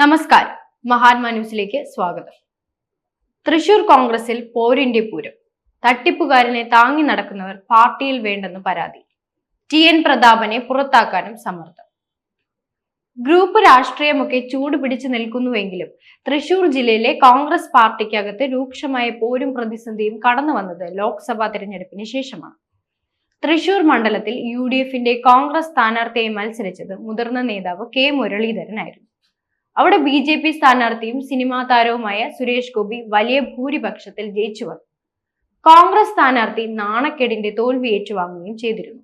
നമസ്കാരം. മഹാത്മാ ന്യൂസിലേക്ക് സ്വാഗതം. തൃശൂർ കോൺഗ്രസിൽ പോരിന്റെ പൂരം. തട്ടിപ്പുകാരനെ താങ്ങി നടക്കുന്നവർ പാർട്ടിയിൽ വേണ്ടെന്ന് പരാതി. ടി എൻ പ്രതാപനെ പുറത്താക്കാനും സമ്മർദ്ദം. ഗ്രൂപ്പ് രാഷ്ട്രീയമൊക്കെ ചൂട് പിടിച്ചു നിൽക്കുന്നുവെങ്കിലും തൃശൂർ ജില്ലയിലെ കോൺഗ്രസ് പാർട്ടിക്കകത്ത് രൂക്ഷമായ പോരും പ്രതിസന്ധിയും കടന്നു വന്നത് ലോക്സഭാ തെരഞ്ഞെടുപ്പിന് ശേഷമാണ്. തൃശൂർ മണ്ഡലത്തിൽ യു ഡി എഫിന്റെ കോൺഗ്രസ് സ്ഥാനാർത്ഥിയെ മത്സരിച്ചത് മുതിർന്ന നേതാവ് കെ മുരളീധരനായിരുന്നു. അവിടെ ബി ജെ പി സ്ഥാനാർത്ഥിയും സിനിമാ താരവുമായ സുരേഷ് ഗോപി വലിയ ഭൂരിപക്ഷത്തിൽ ജയിച്ചു വന്നു. കോൺഗ്രസ് സ്ഥാനാർത്ഥി നാണക്കേടിന്റെ തോൽവി ഏറ്റുവാങ്ങുകയും ചെയ്തിരുന്നു.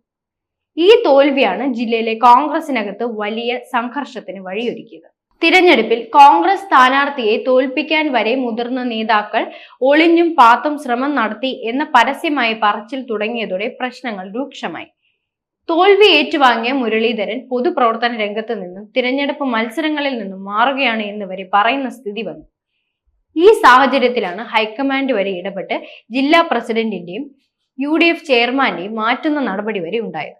ഈ തോൽവിയാണ് ജില്ലയിലെ കോൺഗ്രസിനകത്ത് വലിയ സംഘർഷത്തിന് വഴിയൊരുക്കിയത്. തിരഞ്ഞെടുപ്പിൽ കോൺഗ്രസ് സ്ഥാനാർത്ഥിയെ തോൽപ്പിക്കാൻ വരെ മുതിർന്ന നേതാക്കൾ ഒളിഞ്ഞും പാത്തും ശ്രമം നടത്തി എന്ന പരസ്യമായ പറച്ചിൽ തുടങ്ങിയതോടെ പ്രശ്നങ്ങൾ രൂക്ഷമായി. തോൽവി ഏറ്റുവാങ്ങിയ മുരളീധരൻ പൊതുപ്രവർത്തന രംഗത്ത് നിന്നും തിരഞ്ഞെടുപ്പ് മത്സരങ്ങളിൽ നിന്നും മാറുകയാണ് എന്ന് വരെ പറയുന്ന സ്ഥിതി വന്നു. ഈ സാഹചര്യത്തിലാണ് ഹൈക്കമാൻഡ് വരെ ഇടപെട്ട് ജില്ലാ പ്രസിഡന്റിന്റെയും യു ഡി എഫ് ചെയർമാന്റെയും മാറ്റുന്ന നടപടി വരെ ഉണ്ടായത്.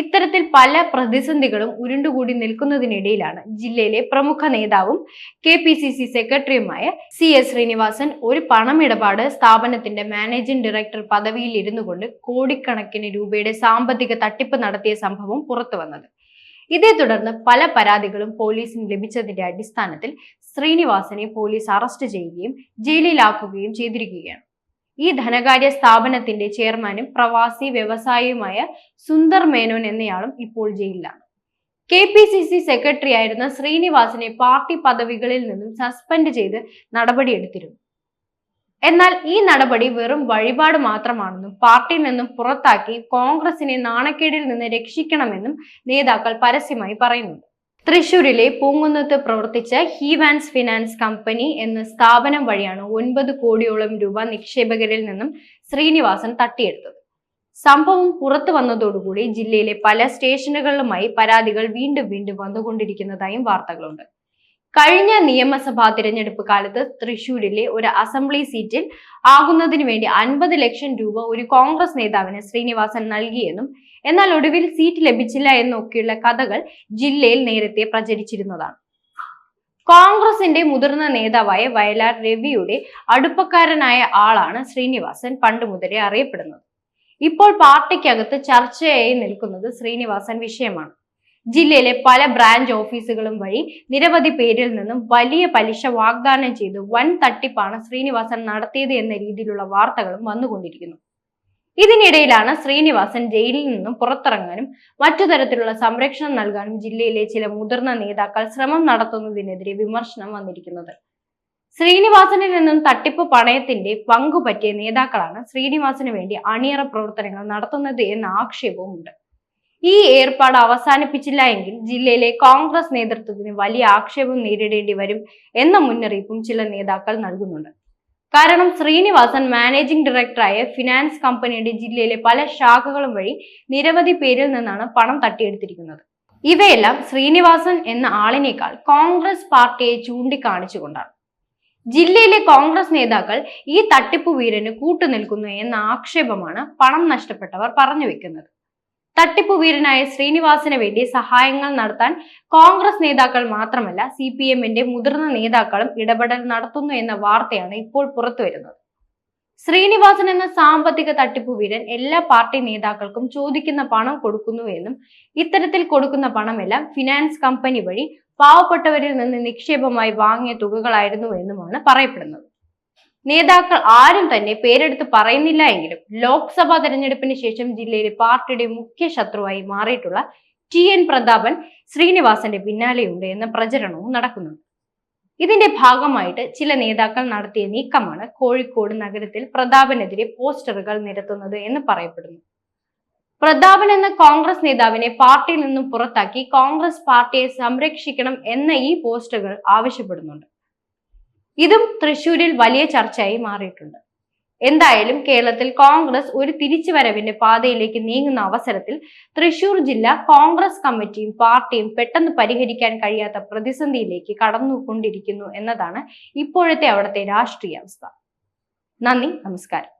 ഇത്തരത്തിൽ പല പ്രതിസന്ധികളും ഉരുണ്ടുകൂടി നിൽക്കുന്നതിനിടയിലാണ് ജില്ലയിലെ പ്രമുഖ നേതാവും കെ പി സി സി സെക്രട്ടറിയുമായ സി എസ് ശ്രീനിവാസൻ ഒരു പണമിടപാട് സ്ഥാപനത്തിന്റെ മാനേജിംഗ് ഡയറക്ടർ പദവിയിൽ ഇരുന്നു കൊണ്ട് കോടിക്കണക്കിന് രൂപയുടെ സാമ്പത്തിക തട്ടിപ്പ് നടത്തിയ സംഭവം പുറത്തുവന്നത് ഇതേ തുടർന്ന് പല പരാതികളും പോലീസിന് ലഭിച്ചതിന്റെ അടിസ്ഥാനത്തിൽ ശ്രീനിവാസനെ പോലീസ് അറസ്റ്റ് ചെയ്യുകയും ജയിലിലാക്കുകയും ചെയ്തിരിക്കുകയാണ്. ഈ ധനകാര്യ സ്ഥാപനത്തിന്റെ ചെയർമാനും പ്രവാസി വ്യവസായിയുമായ സുന്ദർ മേനോൻ എന്നയാളും ഇപ്പോൾ ജയിലിലാണ്. K P C C secretary ആയിരുന്ന ശ്രീനിവാസിനെ പാർട്ടി പദവികളിൽ നിന്നും സസ്പെൻഡ് ചെയ്ത് നടപടിയെടുത്തിരുന്നു എന്നാൽ ഈ നടപടി വെറും വഴിപാട് മാത്രമാണെന്നും പാർട്ടിയിൽ നിന്നും പുറത്താക്കി കോൺഗ്രസിനെ നാണക്കേടിൽ നിന്ന് രക്ഷിക്കണമെന്നും നേതാക്കൾ പരസ്യമായി പറയുന്നുണ്ട്. തൃശൂരിലെ പൂങ്കുന്നത്ത് പ്രവർത്തിച്ച ഹീവാൻസ് ഫിനാൻസ് കമ്പനി എന്ന സ്ഥാപനം വഴിയാണ് ഒൻപത് കോടിയോളം രൂപ നിക്ഷേപകരിൽ നിന്നും ശ്രീനിവാസൻ തട്ടിയെടുത്തത്. സംഭവം പുറത്തു വന്നതോടുകൂടി ജില്ലയിലെ പല സ്റ്റേഷനുകളിലുമായി പരാതികൾ വീണ്ടും വീണ്ടും വന്നുകൊണ്ടിരിക്കുന്നതായും വാർത്തകളുണ്ട്. കഴിഞ്ഞ നിയമസഭാ തിരഞ്ഞെടുപ്പ് കാലത്ത് തൃശൂരിലെ ഒരു അസംബ്ലി സീറ്റിൽ ആകുന്നതിന് വേണ്ടി അൻപത് ലക്ഷം രൂപ ഒരു കോൺഗ്രസ് നേതാവിന് ശ്രീനിവാസൻ നൽകിയെന്നും എന്നാൽ ഒടുവിൽ സീറ്റ് ലഭിച്ചില്ല എന്നൊക്കെയുള്ള കഥകൾ ജില്ലയിൽ നേരത്തെ പ്രചരിച്ചിരുന്നതാണ്. കോൺഗ്രസിന്റെ മുതിർന്ന നേതാവായ വയലാർ രവിയുടെ അടുപ്പക്കാരനായ ആളാണ് ശ്രീനിവാസൻ പണ്ട് മുതലേ അറിയപ്പെടുന്നത്. ഇപ്പോൾ പാർട്ടിക്കകത്ത് ചർച്ചയായി നിൽക്കുന്നത് ശ്രീനിവാസൻ വിഷയമാണ്. ജില്ലയിലെ പല ബ്രാഞ്ച് ഓഫീസുകളും വഴി നിരവധി പേരിൽ നിന്നും വലിയ പലിശ വാഗ്ദാനം ചെയ്ത് വൻ തട്ടിപ്പാണ് ശ്രീനിവാസൻ നടത്തിയത് എന്ന രീതിയിലുള്ള വാർത്തകളും വന്നുകൊണ്ടിരിക്കുന്നു. ഇതിനിടയിലാണ് ശ്രീനിവാസൻ ജയിലിൽ നിന്നും പുറത്തിറങ്ങാനും മറ്റു തരത്തിലുള്ള സംരക്ഷണം നൽകാനും ജില്ലയിലെ ചില മുതിർന്ന നേതാക്കൾ ശ്രമം നടത്തുന്നതിനെതിരെ വിമർശനം വന്നിരിക്കുന്നത്. ശ്രീനിവാസനിൽ നിന്നും തട്ടിപ്പ് പണയത്തിന്റെ പങ്കുപറ്റിയ നേതാക്കളാണ് ശ്രീനിവാസന് വേണ്ടി അണിയറ പ്രവർത്തനങ്ങൾ നടത്തുന്നത് എന്ന ആക്ഷേപവും ഉണ്ട് ഈ ഏർപ്പാട് അവസാനിപ്പിച്ചില്ല എങ്കിൽ ജില്ലയിലെ കോൺഗ്രസ് നേതൃത്വത്തിന് വലിയ ആക്ഷേപം നേരിടേണ്ടി വരും എന്ന മുന്നറിയിപ്പും ചില നേതാക്കൾ നൽകുന്നുണ്ട്. കാരണം ശ്രീനിവാസൻ മാനേജിംഗ് ഡയറക്ടറായ ഫിനാൻസ് കമ്പനിയുടെ ജില്ലയിലെ പല ശാഖകളും വഴി നിരവധി പേരിൽ നിന്നാണ് പണം തട്ടിയെടുത്തിരിക്കുന്നത്. ഇവയെല്ലാം ശ്രീനിവാസൻ എന്ന ആളിനേക്കാൾ കോൺഗ്രസ് പാർട്ടിയെ ചൂണ്ടിക്കാണിച്ചുകൊണ്ടാണ് ജില്ലയിലെ കോൺഗ്രസ് നേതാക്കൾ ഈ തട്ടിപ്പ് വീരന് കൂട്ടുനിൽക്കുന്നു എന്ന ആക്ഷേപമാണ് പണം നഷ്ടപ്പെട്ടവർ പറഞ്ഞു വെക്കുന്നത്. തട്ടിപ്പു വീരനായ ശ്രീനിവാസന് വേണ്ടി സഹായങ്ങൾ നടത്താൻ കോൺഗ്രസ് നേതാക്കൾ മാത്രമല്ല സി പി എമ്മിന്റെ മുതിർന്ന നേതാക്കളും ഇടപെടൽ നടത്തുന്നു എന്ന വാർത്തയാണ് ഇപ്പോൾ പുറത്തു വരുന്നത്. ശ്രീനിവാസൻ എന്ന സാമ്പത്തിക തട്ടിപ്പു വീരൻ എല്ലാ പാർട്ടി നേതാക്കൾക്കും ചോദിക്കുന്ന പണം കൊടുക്കുന്നു എന്നും ഇത്തരത്തിൽ കൊടുക്കുന്ന പണമെല്ലാം ഫിനാൻസ് കമ്പനി വഴി പാവപ്പെട്ടവരിൽ നിന്ന് നിക്ഷേപമായി വാങ്ങിയ തുകകളായിരുന്നു എന്നുമാണ് പറയപ്പെടുന്നത്. നേതാക്കൾ ആരും തന്നെ പേരെടുത്ത് പറയുന്നില്ല എങ്കിലും ലോക്സഭാ തെരഞ്ഞെടുപ്പിന് ശേഷം ജില്ലയിലെ പാർട്ടിയുടെ മുഖ്യ ശത്രുവായി മാറിയിട്ടുള്ള ടി എൻ പ്രതാപൻ ശ്രീനിവാസന്റെ പിന്നാലെയുണ്ട് എന്ന പ്രചരണവും നടക്കുന്നുണ്ട്. ഇതിന്റെ ഭാഗമായിട്ട് ചില നേതാക്കൾ നടത്തിയ നീക്കമാണ് കോഴിക്കോട് നഗരത്തിൽ പ്രതാപനെതിരെ പോസ്റ്ററുകൾ നിരത്തുന്നത് എന്ന് പറയപ്പെടുന്നു. പ്രതാപൻ എന്ന കോൺഗ്രസ് നേതാവിനെ പാർട്ടിയിൽ നിന്നും പുറത്താക്കി കോൺഗ്രസ് പാർട്ടിയെ സംരക്ഷിക്കണം എന്ന ഈ പോസ്റ്ററുകൾ ആവശ്യപ്പെടുന്നുണ്ട്. ഇതും തൃശൂരിൽ വലിയ ചർച്ചയായി മാറിയിട്ടുണ്ട്. എന്തായാലും കേരളത്തിൽ കോൺഗ്രസ് ഒരു തിരിച്ചുവരവിന്റെ പാതയിലേക്ക് നീങ്ങുന്ന അവസരത്തിൽ തൃശൂർ ജില്ല കോൺഗ്രസ് കമ്മിറ്റിയും പാർട്ടിയും പെട്ടെന്ന് പരിഹരിക്കാൻ കഴിയാത്ത പ്രതിസന്ധിയിലേക്ക് കടന്നുകൊണ്ടിരിക്കുന്നു എന്നതാണ് ഇപ്പോഴത്തെ അവിടുത്തെ രാഷ്ട്രീയ അവസ്ഥ നന്ദി നമസ്കാരം.